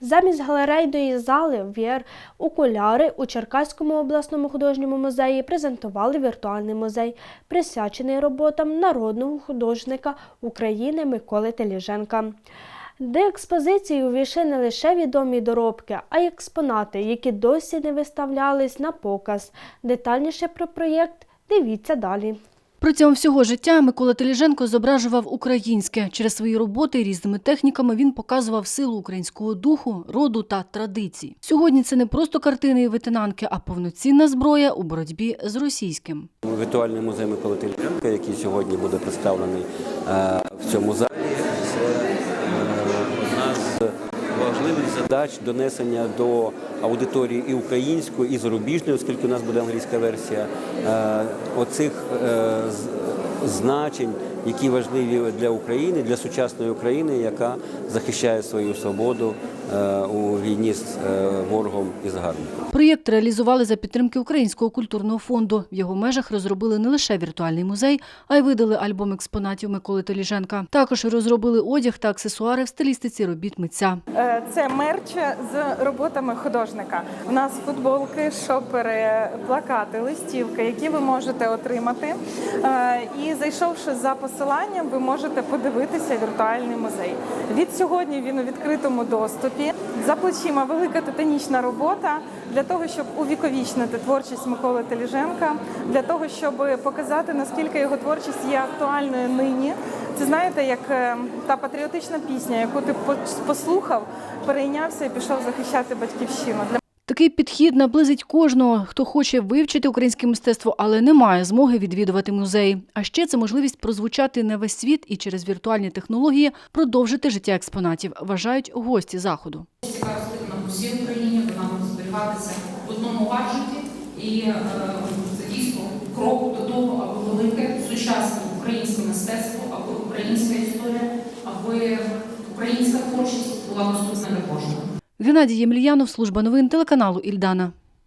Замість галерейної зали VR окуляри у Черкаському обласному художньому музеї презентували віртуальний музей, присвячений роботам народного художника України Миколи Теліженка. До експозиції увійшли не лише відомі доробки, а й експонати, які досі не виставлялись на показ. Детальніше про проєкт дивіться далі. Протягом всього життя Микола Теліженко зображував українське. Через свої роботи різними техніками він показував силу українського духу, роду та традицій. Сьогодні це не просто картини і витинанки, а повноцінна зброя у боротьбі з російським. Віртуальний музей Миколи Теліженка, який сьогодні буде представлений е, в цьому залі, важливих задач донесення до аудиторії і української, і зарубіжної, оскільки у нас буде англійська версія, е, оцих е, значень, які важливі для України, для сучасної України, яка захищає свою свободу е, у війні з е, ворогом і загарбником. Проєкт реалізували за підтримки Українського культурного фонду. В його межах розробили не лише віртуальний музей, а й видали альбом експонатів Миколи Теліженка. Також розробили одяг та аксесуари в стилістиці робіт митця. Е, Це мерч з роботами художника. У нас футболки, шопери, плакати, листівки, які ви можете отримати. І зайшовши за посиланням, ви можете подивитися віртуальний музей. Від сьогодні він у відкритому доступі. За плечима велика титанічна робота для того, щоб увіковічнити творчість Миколи Теліженка, для того, щоб показати наскільки його творчість є актуальною нині. Це знаєте, як е, та патріотична пісня, яку ти по- послухав, перейнявся і пішов захищати батьківщину. Такий підхід наблизить кожного, хто хоче вивчити українське мистецтво, але не має змоги відвідувати музеї. А ще це можливість прозвучати на весь світ і через віртуальні технології продовжити життя експонатів, вважають гості заходу. яка доступна по Україні, вона буде зберігатися в одному гаджеті. І це дійсно крок до того, аби велике сучасне українське мистецтво, аби українська історія, аби українська творчість була доступна для кожного. Геннадій Ємельянов, служба новин телеканалу Ільдана.